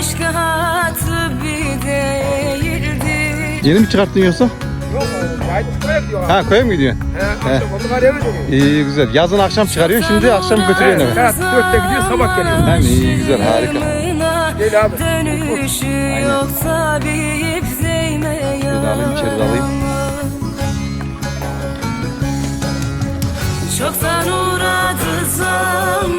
başka tıbbi değildi. Yeni mi çıkarttın yoksa? Yok, e, gayet. Ha koyar mı gidiyorsun? He, akşam İyi güzel. Yazın akşam çıkarıyor, şimdi akşam götürüyor eve. Saat 4'te gidiyor, sabah geliyor. Hem iyi güzel, harika. Gel abi. Dönüşü yoksa bir ip değmeye Şöyle alayım, alayım. Çoktan uğradı zaman.